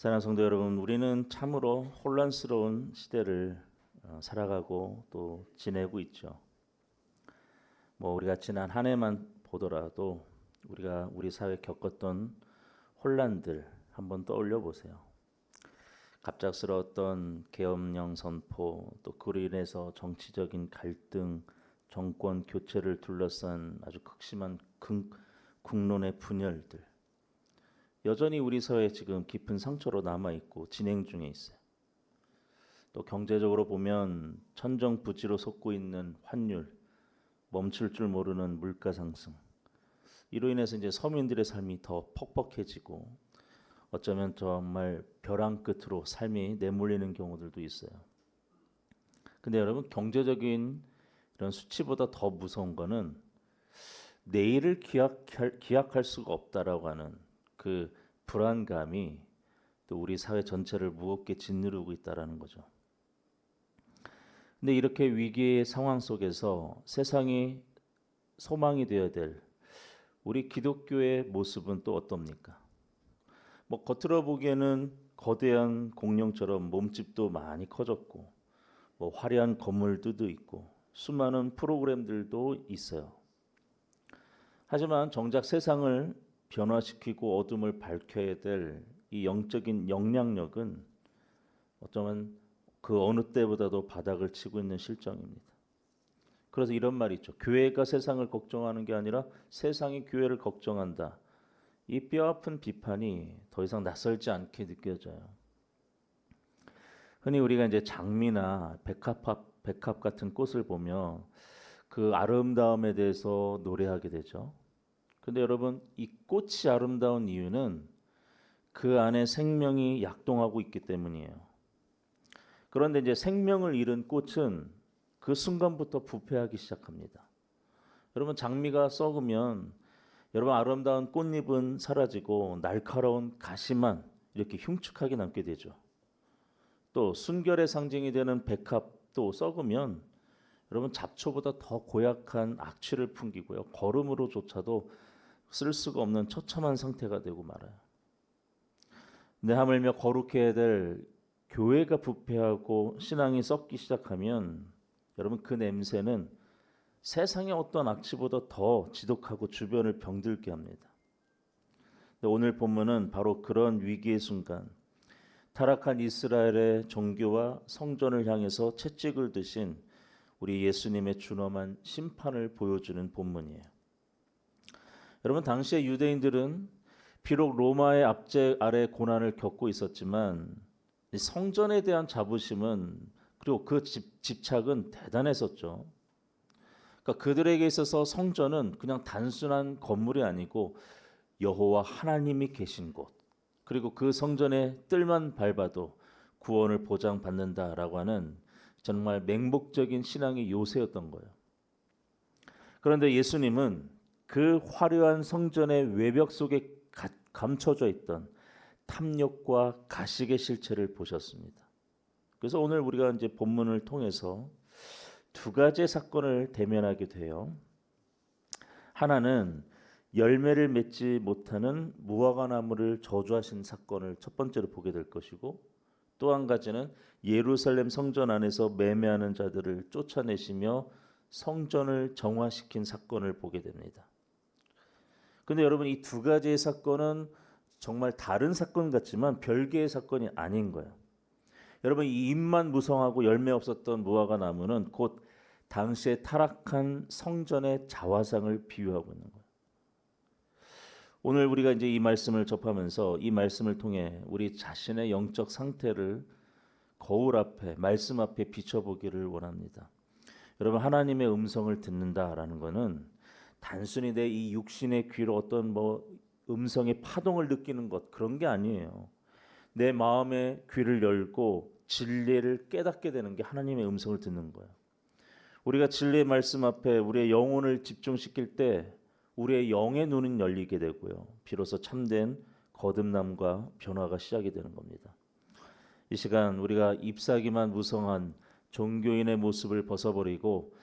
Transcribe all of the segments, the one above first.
사랑하는 성도 여러분, 우리는 참으로 혼란스러운 시대를 어, 살아가고 또 지내고 있죠. 뭐 우리가 지난 한 해만 보더라도 우리가 우리 사회 겪었던 혼란들 한번 떠올려 보세요. 갑작스러웠던 계엄령 선포, 또 그로 인해서 정치적인 갈등, 정권 교체를 둘러싼 아주 극심한 극, 국론의 분열들. 여전히 우리 사회에 지금 깊은 상처로 남아 있고 진행 중에 있어요. 또 경제적으로 보면 천정부지로 솟고 있는 환율, 멈출 줄 모르는 물가 상승. 이로 인해서 이제 서민들의 삶이 더 퍽퍽해지고 어쩌면 정말 벼랑 끝으로 삶이 내몰리는 경우들도 있어요. 근데 여러분 경제적인 이런 수치보다 더 무서운 거는 내일을 기약할, 기약할 수가 없다라고 하는 그 불안감이 또 우리 사회 전체를 무겁게 짓누르고 있다라는 거죠. 근데 이렇게 위기의 상황 속에서 세상이 소망이 되어야 될 우리 기독교의 모습은 또 어떻습니까? 뭐 겉으로 보기에는 거대한 공룡처럼 몸집도 많이 커졌고 뭐 화려한 건물들도 있고 수많은 프로그램들도 있어요. 하지만 정작 세상을 변화시키고 어둠을 밝혀야 될 이 영적인 영향력은 어쩌면 그 어느 때보다도 바닥을 치고 있는 실정입니다. 그래서 이런 말이 있죠. 교회가 세상을 걱정하는 게 아니라 세상이 교회를 걱정한다. 이 뼈아픈 비판이 더 이상 낯설지 않게 느껴져요. 흔히 우리가 이제 장미나 백합, 백합 같은 꽃을 보며 그 아름다움에 대해서 노래하게 되죠. 근데 여러분, 이 꽃이 아름다운 이유는 그 안에 생명이 약동하고 있기 때문이에요. 그런데 이제 생명을 잃은 꽃은 그 순간부터 부패하기 시작합니다. 여러분, 장미가 썩으면 여러분 아름다운 꽃잎은 사라지고 날카로운 가시만 이렇게 흉측하게 남게 되죠. 또 순결의 상징이 되는 백합도 썩으면 여러분 잡초보다 더 고약한 악취를 풍기고요. 걸음으로조차도 쓸 수가 없는 처참한 상태가 되고 말아요. 내 하물며 거룩해야 될 교회가 부패하고 신앙이 썩기 시작하면 여러분 그 냄새는 세상의 어떤 악취보다 더 지독하고 주변을 병들게 합니다. 오늘 본문은 바로 그런 위기의 순간 타락한 이스라엘의 종교와 성전을 향해서 채찍을 드신 우리 예수님의 준엄한 심판을 보여주는 본문이에요. 여러분 당시의 유대인들은 비록 로마의 압제 아래 고난을 겪고 있었지만 성전에 대한 자부심은 그리고 그 집, 집착은 대단했었죠. 그러니까 그들에게 있어서 성전은 그냥 단순한 건물이 아니고 여호와 하나님이 계신 곳 그리고 그 성전의 뜰만 밟아도 구원을 보장받는다라고 하는 정말 맹목적인 신앙의 요새였던 거예요. 그런데 예수님은 그 화려한 성전의 외벽 속에 감춰져 있던 탐욕과 가식의 실체를 보셨습니다. 그래서 오늘 우리가 이제 본문을 통해서 두 가지 사건을 대면하게 돼요. 하나는 열매를 맺지 못하는 무화과 나무를 저주하신 사건을 첫 번째로 보게 될 것이고 또 한 가지는 예루살렘 성전 안에서 매매하는 자들을 쫓아내시며 성전을 정화시킨 사건을 보게 됩니다. 근데 여러분 이 두 가지의 사건은 정말 다른 사건 같지만 별개의 사건이 아닌 거예요. 여러분 이 잎만 무성하고 열매 없었던 무화과 나무는 곧 당시에 타락한 성전의 자화상을 비유하고 있는 거예요. 오늘 우리가 이제 이 말씀을 접하면서 이 말씀을 통해 우리 자신의 영적 상태를 거울 앞에 말씀 앞에 비춰보기를 원합니다. 여러분 하나님의 음성을 듣는다라는 것은 단순히 내 이 육신의 귀로 어떤 뭐 음성의 파동을 느끼는 것 그런 게 아니에요. 내 마음의 귀를 열고 진리를 깨닫게 되는 게 하나님의 음성을 듣는 거예요. 우리가 진리의 말씀 앞에 우리의 영혼을 집중시킬 때 우리의 영의 눈은 열리게 되고요. 비로소 참된 거듭남과 변화가 시작이 되는 겁니다. 이 시간 우리가 잎사귀만 무성한 종교인의 모습을 벗어버리고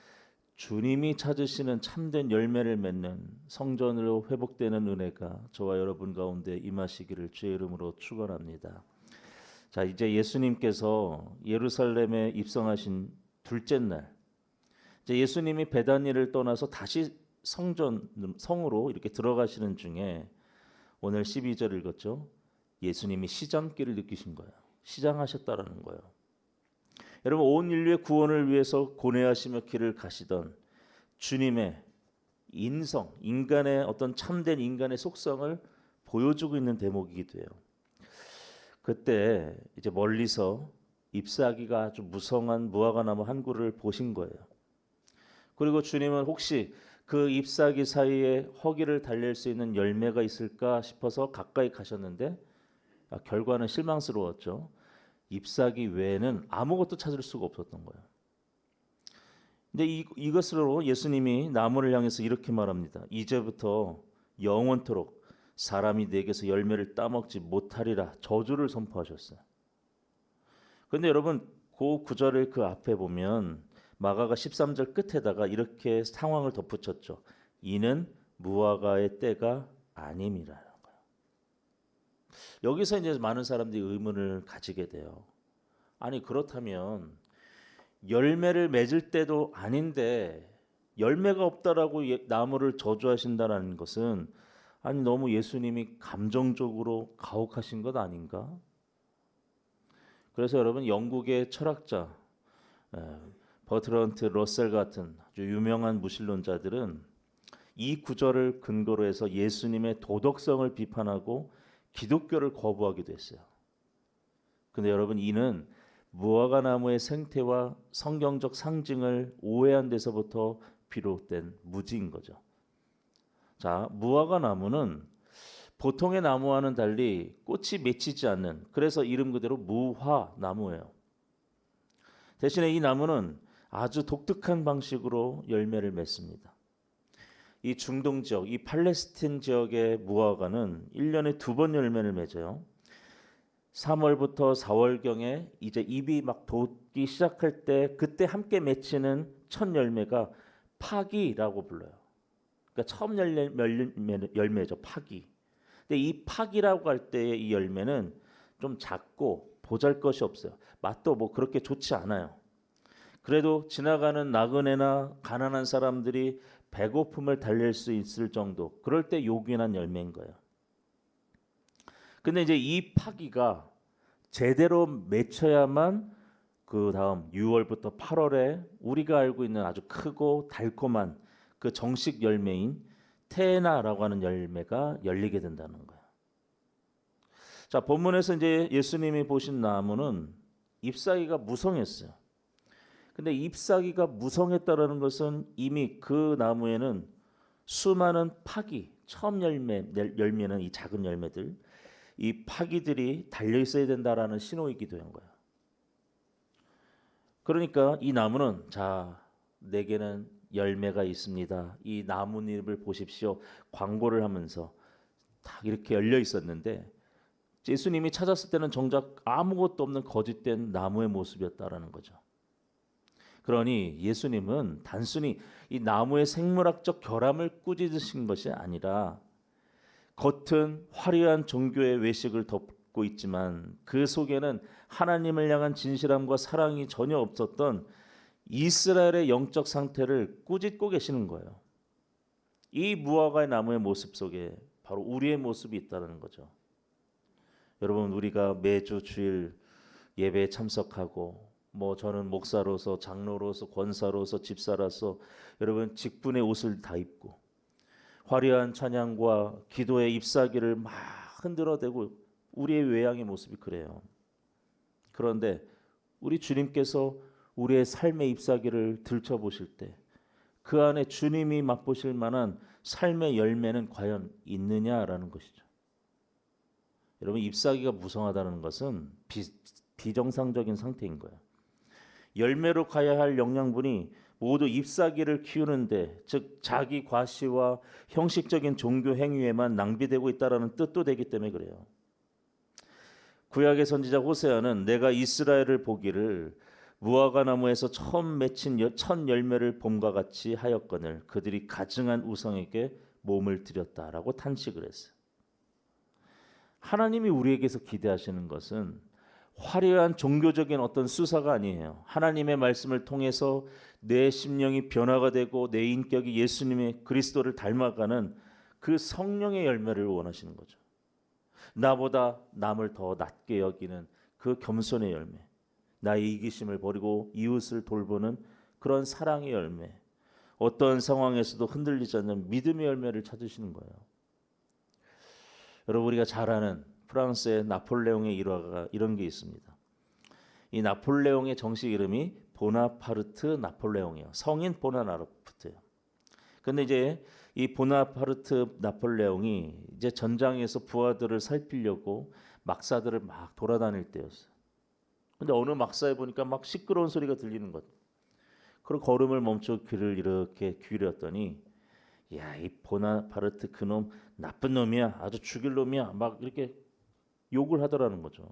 주님이 찾으시는 참된 열매를 맺는 성전으로 회복되는 은혜가 저와 여러분 가운데 임하시기를 주의 이름으로 축원합니다. 자, 이제 예수님께서 예루살렘에 입성하신 둘째 날, 이제 예수님이 베다니를 떠나서 다시 성전 성으로 이렇게 들어가시는 중에 오늘 12절 읽었죠. 예수님이 시장길을 느끼신 거예요. 시장하셨다라는 거예요. 여러분 온 인류의 구원을 위해서 고뇌하시며 길을 가시던 주님의 인성, 인간의 어떤 참된 인간의 속성을 보여주고 있는 대목이기도 해요. 그때 이제 멀리서 잎사귀가 아주 무성한 무화과 나무 한 그루를 보신 거예요. 그리고 주님은 혹시 그 잎사귀 사이에 허기를 달랠 수 있는 열매가 있을까 싶어서 가까이 가셨는데 아, 결과는 실망스러웠죠. 잎사귀 외에는 아무것도 찾을 수가 없었던 거예요. 근데 이, 이것으로 예수님이 나무를 향해서 이렇게 말합니다. 이제부터 영원토록 사람이 내게서 열매를 따먹지 못하리라 저주를 선포하셨어요. 그런데 여러분 그 구절을 그 앞에 보면 마가가 13절 끝에다가 이렇게 상황을 덧붙였죠. 이는 무화과의 때가 아님이라는 거예요. 여기서 이제 많은 사람들이 의문을 가지게 돼요. 아니 그렇다면 열매를 맺을 때도 아닌데 열매가 없다라고 예- 나무를 저주하신다는 것은 아니 너무 예수님이 감정적으로 가혹하신 것 아닌가? 그래서 여러분 영국의 철학자 에, 버트런트 러셀 같은 아주 유명한 무신론자들은 이 구절을 근거로 해서 예수님의 도덕성을 비판하고 기독교를 거부하기도 했어요. 근데 여러분 이는 무화과 나무의 생태와 성경적 상징을 오해한 데서부터 비롯된 무지인 거죠. 자, 무화과 나무는 보통의 나무와는 달리 꽃이 맺히지 않는 그래서 이름 그대로 무화 나무예요. 대신에 이 나무는 아주 독특한 방식으로 열매를 맺습니다. 이 중동 지역, 이 팔레스틴 지역의 무화과는 1년에 두 번 열매를 맺어요. 3월부터 4월경에 이제 잎이 막 돋기 시작할 때 그때 함께 맺히는 첫 열매가 파기라고 불러요. 그러니까 처음 열매, 열매, 열매죠. 파기. 근데 이 파기라고 할 때의 이 열매는 좀 작고 보잘 것이 없어요. 맛도 뭐 그렇게 좋지 않아요. 그래도 지나가는 나그네나 가난한 사람들이 배고픔을 달랠 수 있을 정도 그럴 때 요긴한 열매인 거예요. 근데 이제 이 파기가 제대로 맺혀야만 그 다음 6월부터 8월에 우리가 알고 있는 아주 크고 달콤한 그 정식 열매인 테나라고 하는 열매가 열리게 된다는 거예요. 자 본문에서 이제 예수님이 보신 나무는 잎사귀가 무성했어요. 근데 잎사귀가 무성했다라는 것은 이미 그 나무에는 수많은 파기, 처음 열매 열매는 이 작은 열매들, 이 파기들이 달려 있어야 된다라는 신호이기도 한 거예요. 그러니까 이 나무는 자 내게는 열매가 있습니다. 이 나뭇잎을 보십시오. 광고를 하면서 딱 이렇게 열려 있었는데 예수님이 찾았을 때는 정작 아무것도 없는 거짓된 나무의 모습이었다라는 거죠. 그러니 예수님은 단순히 이 나무의 생물학적 결함을 꾸짖으신 것이 아니라 겉은 화려한 종교의 외식을 덮고 있지만 그 속에는 하나님을 향한 진실함과 사랑이 전혀 없었던 이스라엘의 영적 상태를 꾸짖고 계시는 거예요. 이 무화과의 나무의 모습 속에 바로 우리의 모습이 있다는 거죠. 여러분 우리가 매주 주일 예배에 참석하고 뭐 저는 목사로서 장로로서 권사로서 집사로서 여러분 직분의 옷을 다 입고 화려한 찬양과 기도의 잎사귀를 막 흔들어대고 우리의 외양의 모습이 그래요. 그런데 우리 주님께서 우리의 삶의 잎사귀를 들춰보실 때 그 안에 주님이 맛보실 만한 삶의 열매는 과연 있느냐라는 것이죠. 여러분 잎사귀가 무성하다는 것은 비, 비정상적인 상태인 거예요. 열매로 가야 할 영양분이 모두 잎사귀를 키우는데 즉 자기 과시와 형식적인 종교 행위에만 낭비되고 있다라는 뜻도 되기 때문에 그래요. 구약의 선지자 호세아는 내가 이스라엘을 보기를 무화과 나무에서 처음 맺힌 여- 첫 열매를 봄과 같이 하였거늘 그들이 가증한 우상에게 몸을 들였다라고 탄식을 했어요. 하나님이 우리에게서 기대하시는 것은 화려한 종교적인 어떤 수사가 아니에요. 하나님의 말씀을 통해서 내 심령이 변화가 되고 내 인격이 예수님의 그리스도를 닮아가는 그 성령의 열매를 원하시는 거죠. 나보다 남을 더 낮게 여기는 그 겸손의 열매. 나의 이기심을 버리고 이웃을 돌보는 그런 사랑의 열매. 어떤 상황에서도 흔들리지 않는 믿음의 열매를 찾으시는 거예요. 여러분 우리가 잘 아는 프랑스의 나폴레옹의 일화가 이런 게 있습니다. 이 나폴레옹의 정식 이름이 보나파르트 나폴레옹이에요. 성인 보나파르트예요. 근데 이제 이 보나파르트 나폴레옹이 이제 전장에서 부하들을 살피려고 막사들을 막 돌아다닐 때였어요. 근데 어느 막사에 보니까 막 시끄러운 소리가 들리는 것. 그리고 걸음을 멈춰 귀를 이렇게 기울였더니 야, 이 보나파르트 그놈 나쁜 놈이야. 아주 죽일 놈이야. 막 이렇게 욕을 하더라는 거죠.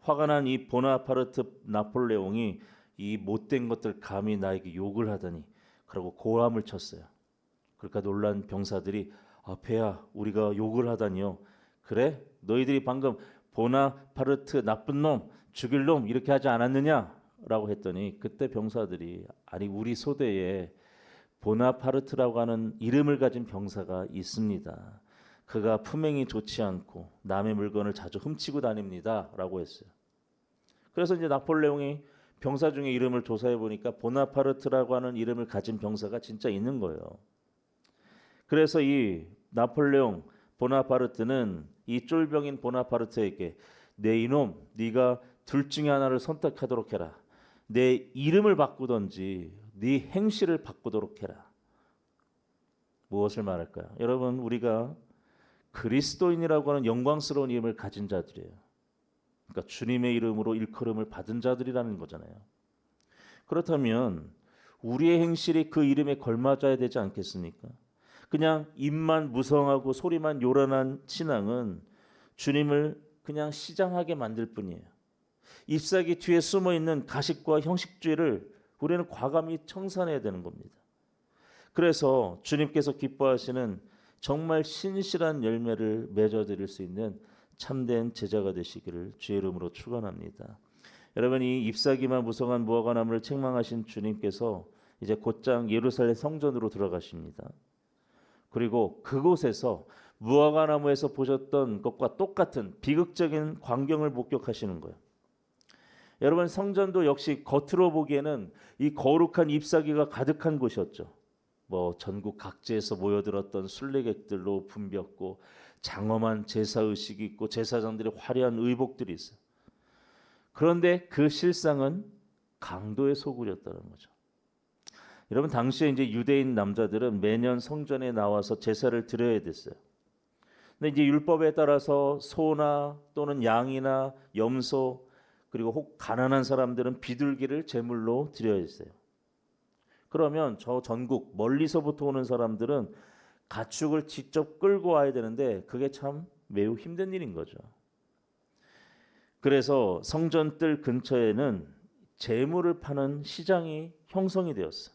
화가 난 이 보나파르트 나폴레옹이 이 못된 것들 감히 나에게 욕을 하다니 그러고 고함을 쳤어요. 그러니까 놀란 병사들이 아 배야 우리가 욕을 하다니요. 그래 너희들이 방금 보나파르트 나쁜 놈 죽일 놈 이렇게 하지 않았느냐라고 했더니 그때 병사들이 아니 우리 소대에 보나파르트라고 하는 이름을 가진 병사가 있습니다. 그가 품행이 좋지 않고 남의 물건을 자주 훔치고 다닙니다라고 했어요. 그래서 이제 나폴레옹이 병사 중에 이름을 조사해 보니까 보나파르트라고 하는 이름을 가진 병사가 진짜 있는 거예요. 그래서 이 나폴레옹 보나파르트는 이 쫄병인 보나파르트에게 내 이놈 네가 둘 중에 하나를 선택하도록 해라. 내 이름을 바꾸던지 네 행실을 바꾸도록 해라. 무엇을 말할까요? 여러분 우리가 그리스도인이라고 하는 영광스러운 이름을 가진 자들이에요. 그러니까 주님의 이름으로 일컬음을 받은 자들이라는 거잖아요. 그렇다면 우리의 행실이 그 이름에 걸맞아야 되지 않겠습니까? 그냥 입만 무성하고 소리만 요란한 신앙은 주님을 그냥 시장하게 만들 뿐이에요. 잎사귀 뒤에 숨어 있는 가식과 형식주의를 우리는 과감히 청산해야 되는 겁니다. 그래서 주님께서 기뻐하시는 정말 신실한 열매를 맺어 드릴 수 있는 참된 제자가 되시기를 주의 이름으로 축원합니다. 여러분 이 잎사귀만 무성한 무화과 나무를 책망하신 주님께서 이제 곧장 예루살렘 성전으로 들어가십니다. 그리고 그곳에서 무화과 나무에서 보셨던 것과 똑같은 비극적인 광경을 목격하시는 거예요. 여러분 성전도 역시 겉으로 보기에는 이 거룩한 잎사귀가 가득한 곳이었죠. 뭐 전국 각지에서 모여들었던 순례객들로 붐볐고 장엄한 제사 의식이 있고 제사장들의 화려한 의복들이 있어요. 그런데 그 실상은 강도의 소굴이었다는 거죠. 여러분 당시에 이제 유대인 남자들은 매년 성전에 나와서 제사를 드려야 됐어요. 근데 이제 율법에 따라서 소나 또는 양이나 염소 그리고 혹 가난한 사람들은 비둘기를 제물로 드려야 했어요. 그러면 저 전국 멀리서부터 오는 사람들은 가축을 직접 끌고 와야 되는데 그게 참 매우 힘든 일인 거죠. 그래서 성전 뜰 근처에는 재물을 파는 시장이 형성이 되었어.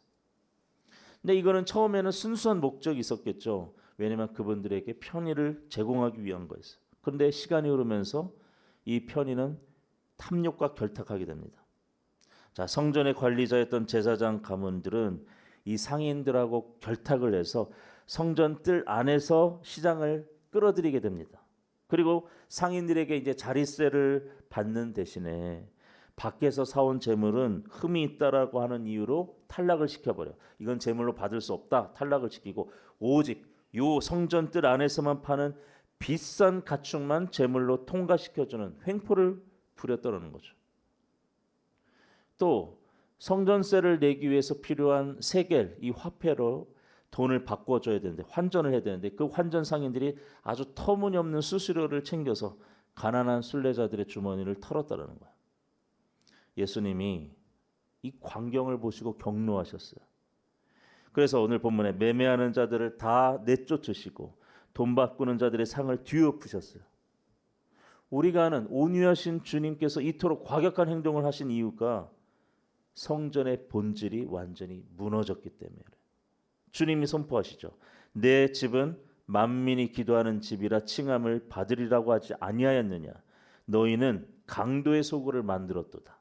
근데 이거는 처음에는 순수한 목적이 있었겠죠. 왜냐하면 그분들에게 편의를 제공하기 위한 거였어. 그런데 시간이 흐르면서 이 편의는 탐욕과 결탁하게 됩니다. 자, 성전의 관리자였던 제사장 가문들은 이 상인들하고 결탁을 해서 성전 뜰 안에서 시장을 끌어들이게 됩니다. 그리고 상인들에게 이제 자리세를 받는 대신에 밖에서 사온 재물은 흠이 있다라고 하는 이유로 탈락을 시켜버려. 이건 재물로 받을 수 없다. 탈락을 시키고 오직 요 성전 뜰 안에서만 파는 비싼 가축만 재물로 통과시켜주는 횡포를 부렸다는 거죠. 또 성전세를 내기 위해서 필요한 세겔 이 화폐로 돈을 바꿔줘야 되는데 환전을 해야 되는데 그 환전 상인들이 아주 터무니없는 수수료를 챙겨서 가난한 순례자들의 주머니를 털었다는 거야. 예수님이 이 광경을 보시고 경노하셨어요. 그래서 오늘 본문에 매매하는 자들을 다 내쫓으시고 돈 바꾸는 자들의 상을 뒤엎으셨어요. 우리가 아는 온유하신 주님께서 이토록 과격한 행동을 하신 이유가 성전의 본질이 완전히 무너졌기 때문에 주님이 선포하시죠. 내 집은 만민이 기도하는 집이라 칭함을 받으리라고 하지 아니하였느냐. 너희는 강도의 소굴을 만들었도다.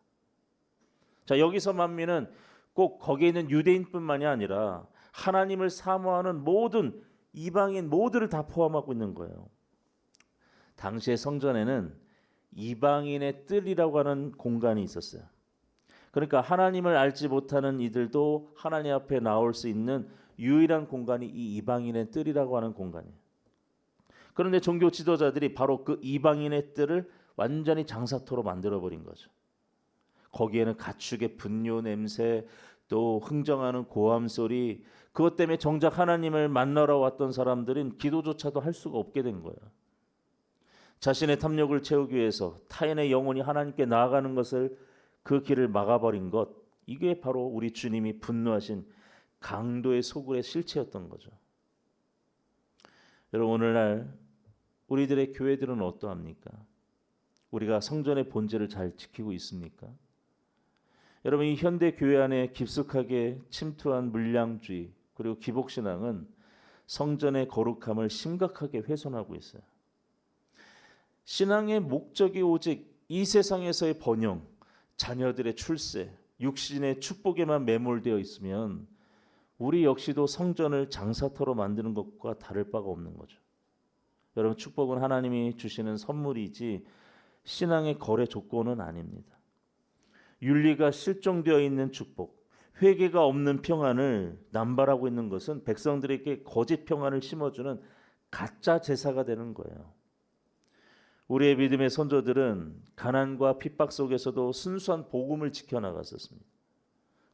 자 여기서 만민은 꼭 거기에 있는 유대인뿐만이 아니라 하나님을 사모하는 모든 이방인 모두를 다 포함하고 있는 거예요. 당시의 성전에는 이방인의 뜰이라고 하는 공간이 있었어요. 그러니까 하나님을 알지 못하는 이들도 하나님 앞에 나올 수 있는 유일한 공간이 이 이방인의 뜰이라고 하는 공간이에요. 그런데 종교 지도자들이 바로 그 이방인의 뜰을 완전히 장사토로 만들어 버린 거죠. 거기에는 가축의 분뇨 냄새 또 흥정하는 고함 소리 그것 때문에 정작 하나님을 만나러 왔던 사람들은 기도조차도 할 수가 없게 된 거예요. 자신의 탐욕을 채우기 위해서 타인의 영혼이 하나님께 나아가는 것을 그 길을 막아버린 것 이게 바로 우리 주님이 분노하신 강도의 소굴의 실체였던 거죠. 여러분 오늘날 우리들의 교회들은 어떠합니까? 우리가 성전의 본질을 잘 지키고 있습니까? 여러분 이 현대 교회 안에 깊숙하게 침투한 물량주의 그리고 기복 신앙은 성전의 거룩함을 심각하게 훼손하고 있어요. 신앙의 목적이 오직 이 세상에서의 번영, 자녀들의 출세, 육신의 축복에만 매몰되어 있으면 우리 역시도 성전을 장사터로 만드는 것과 다를 바가 없는 거죠. 여러분 축복은 하나님이 주시는 선물이지 신앙의 거래 조건은 아닙니다. 윤리가 실종되어 있는 축복, 회개가 없는 평안을 남발하고 있는 것은 백성들에게 거짓 평안을 심어주는 가짜 제사가 되는 거예요. 우리의 믿음의 선조들은 가난과 핍박 속에서도 순수한 복음을 지켜나갔었습니다.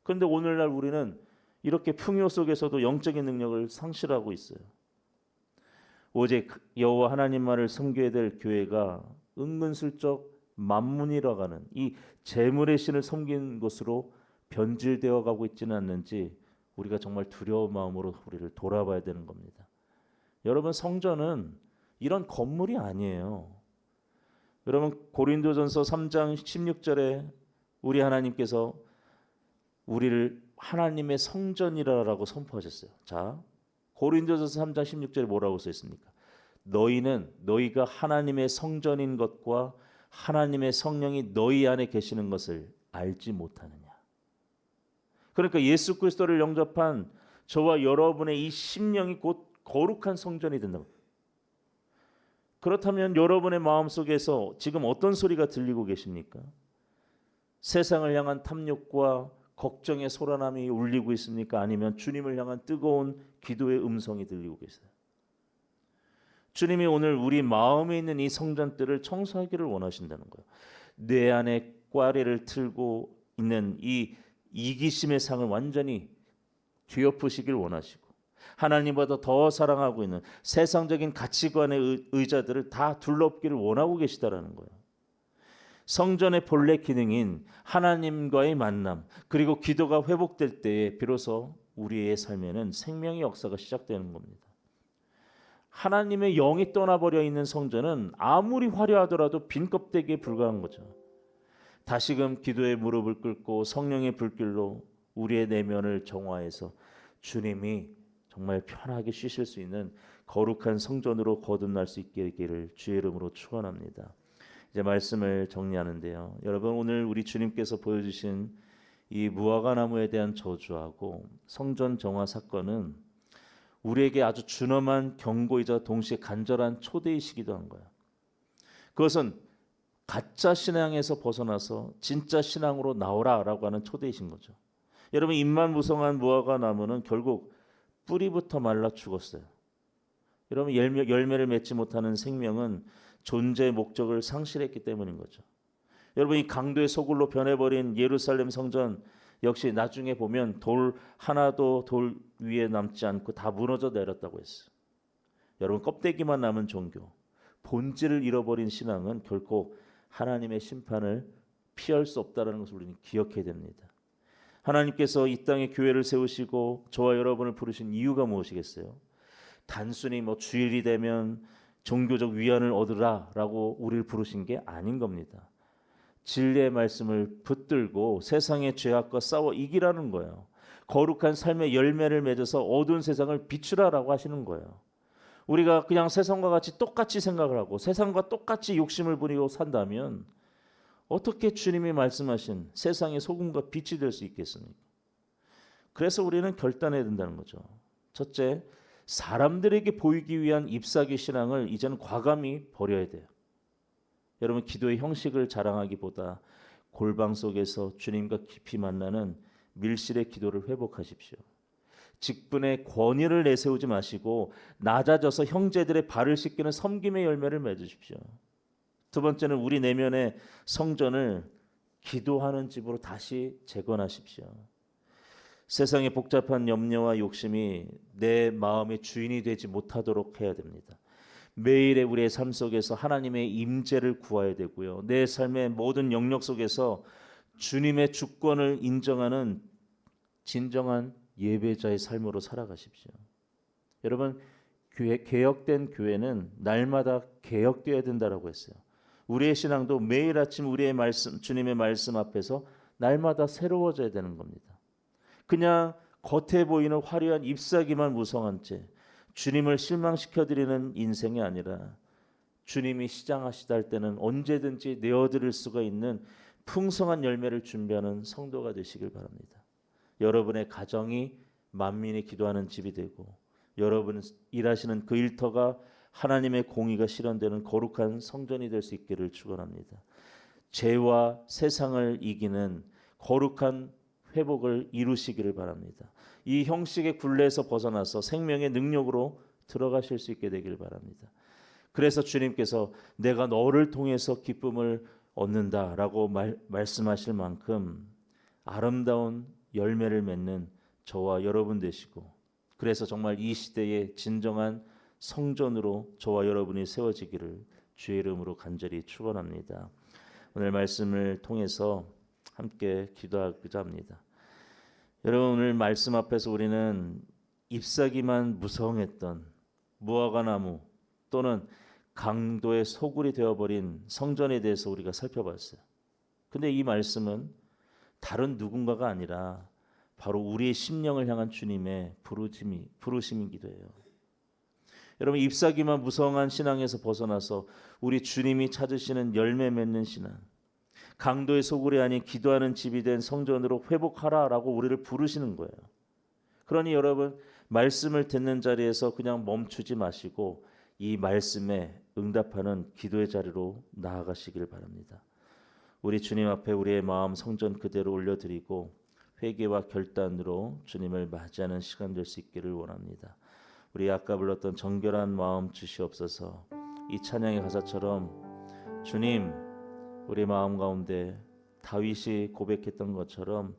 그런데 오늘날 우리는 이렇게 풍요 속에서도 영적인 능력을 상실하고 있어요. 오직 여호와 하나님만을 섬겨야 될 교회가 은근슬쩍 만문이라 가는 이 재물의 신을 섬긴 것으로 변질되어 가고 있지는 않는지 우리가 정말 두려운 마음으로 우리를 돌아봐야 되는 겁니다. 여러분 성전은 이런 건물이 아니에요. 여러분 고린도전서 3장 16절에 우리 하나님께서 우리를 하나님의 성전이라라고 선포하셨어요. 자, 고린도전서 3장 16절에 뭐라고 써 있습니까? 너희는 너희가 하나님의 성전인 것과 하나님의 성령이 너희 안에 계시는 것을 알지 못하느냐. 그러니까 예수 그리스도를 영접한 저와 여러분의 이 심령이 곧 거룩한 성전이 된다고. 그렇다면 여러분의 마음 속에서 지금 어떤 소리가 들리고 계십니까? 세상을 향한 탐욕과 걱정의 소란함이 울리고 있습니까? 아니면 주님을 향한 뜨거운 기도의 음성이 들리고 계세요? 주님이 오늘 우리 마음에 있는 이 성전들을 청소하기를 원하신다는 거예요. 내 안에 꽈리를 틀고 있는 이 이기심의 상을 완전히 뒤엎으시길 원하시고 하나님보다 더 사랑하고 있는 세상적인 가치관의 의자들을 다 둘러엎기를 원하고 계시다라는 거예요. 성전의 본래 기능인 하나님과의 만남 그리고 기도가 회복될 때에 비로소 우리의 삶에는 생명의 역사가 시작되는 겁니다. 하나님의 영이 떠나버려 있는 성전은 아무리 화려하더라도 빈 껍데기에 불과한 거죠. 다시금 기도의 무릎을 꿇고 성령의 불길로 우리의 내면을 정화해서 주님이 정말 편하게 쉬실 수 있는 거룩한 성전으로 거듭날 수 있게 되기를 주의 이름으로 축원합니다. 이제 말씀을 정리하는데요. 여러분 오늘 우리 주님께서 보여주신 이 무화과 나무에 대한 저주하고 성전 정화 사건은 우리에게 아주 준엄한 경고이자 동시에 간절한 초대이시기도 한 거야. 그것은 가짜 신앙에서 벗어나서 진짜 신앙으로 나오라라고 하는 초대이신 거죠. 여러분 입만 무성한 무화과 나무는 결국 뿌리부터 말라 죽었어요. 여러분 열매, 열매를 맺지 못하는 생명은 존재의 목적을 상실했기 때문인 거죠. 여러분 이 강도의 소굴로 변해버린 예루살렘 성전 역시 나중에 보면 돌 하나도 돌 위에 남지 않고 다 무너져 내렸다고 했어요. 여러분 껍데기만 남은 종교, 본질을 잃어버린 신앙은 결코 하나님의 심판을 피할 수 없다라는 것을 우리는 기억해야 됩니다. 하나님께서 이 땅에 교회를 세우시고 저와 여러분을 부르신 이유가 무엇이겠어요? 단순히 뭐 주일이 되면 종교적 위안을 얻으라라고 우리를 부르신 게 아닌 겁니다. 진리의 말씀을 붙들고 세상의 죄악과 싸워 이기라는 거예요. 거룩한 삶의 열매를 맺어서 어두운 세상을 비추라라고 하시는 거예요. 우리가 그냥 세상과 같이 똑같이 생각을 하고 세상과 똑같이 욕심을 부리고 산다면 어떻게 주님이 말씀하신 세상의 소금과 빛이 될 수 있겠습니까? 그래서 우리는 결단해야 된다는 거죠. 첫째, 사람들에게 보이기 위한 잎사귀 신앙을 이제는 과감히 버려야 돼요. 여러분 기도의 형식을 자랑하기보다 골방 속에서 주님과 깊이 만나는 밀실의 기도를 회복하십시오. 직분의 권위를 내세우지 마시고 낮아져서 형제들의 발을 씻기는 섬김의 열매를 맺으십시오. 두 번째는 우리 내면의 성전을 기도하는 집으로 다시 재건하십시오. 세상의 복잡한 염려와 욕심이 내 마음의 주인이 되지 못하도록 해야 됩니다. 매일의 우리의 삶 속에서 하나님의 임재를 구해야 되고요. 내 삶의 모든 영역 속에서 주님의 주권을 인정하는 진정한 예배자의 삶으로 살아가십시오. 여러분 교회, 개혁된 교회는 날마다 개혁되어야 된다라고 했어요. 우리의 신앙도 매일 아침 우리의 말씀 주님의 말씀 앞에서 날마다 새로워져야 되는 겁니다. 그냥 겉에 보이는 화려한 잎사귀만 무성한 채 주님을 실망시켜 드리는 인생이 아니라 주님이 시장하시다 할 때는 언제든지 내어 드릴 수가 있는 풍성한 열매를 준비하는 성도가 되시길 바랍니다. 여러분의 가정이 만민이 기도하는 집이 되고 여러분 일하시는 그 일터가 하나님의 공의가 실현되는 거룩한 성전이 될 수 있기를 축원합니다. 죄와 세상을 이기는 거룩한 회복을 이루시기를 바랍니다. 이 형식의 굴레에서 벗어나서 생명의 능력으로 들어가실 수 있게 되기를 바랍니다. 그래서 주님께서 내가 너를 통해서 기쁨을 얻는다라고 말, 말씀하실 만큼 아름다운 열매를 맺는 저와 여러분 되시고 그래서 정말 이 시대의 진정한 성전으로 저와 여러분이 세워지기를 주의 이름으로 간절히 축원합니다. 오늘 말씀을 통해서 함께 기도하고자 합니다. 여러분 오늘 말씀 앞에서 우리는 잎사귀만 무성했던 무화과 나무 또는 강도의 소굴이 되어버린 성전에 대해서 우리가 살펴봤어요. 근데 이 말씀은 다른 누군가가 아니라 바로 우리의 심령을 향한 주님의 부르심이 부르심이기도 해요. 여러분 잎사귀만 무성한 신앙에서 벗어나서 우리 주님이 찾으시는 열매 맺는 신앙, 강도의 소굴이 아닌 기도하는 집이 된 성전으로 회복하라라고 우리를 부르시는 거예요. 그러니 여러분 말씀을 듣는 자리에서 그냥 멈추지 마시고 이 말씀에 응답하는 기도의 자리로 나아가시길 바랍니다. 우리 주님 앞에 우리의 마음 성전 그대로 올려드리고 회개와 결단으로 주님을 맞이하는 시간 될 수 있기를 원합니다. 우리 아까 불렀던 정결한 마음 주시옵소서. 이 찬양의 가사처럼 주님 우리 마음 가운데 다윗이 고백했던 것처럼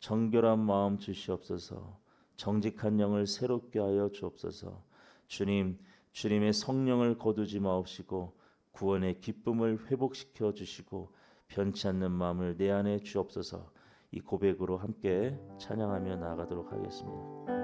정결한 마음 주시옵소서. 정직한 영을 새롭게 하여 주옵소서. 주님 주님의 성령을 거두지 마옵시고 구원의 기쁨을 회복시켜 주시고 변치 않는 마음을 내 안에 주옵소서. 이 고백으로 함께 찬양하며 나아가도록 하겠습니다.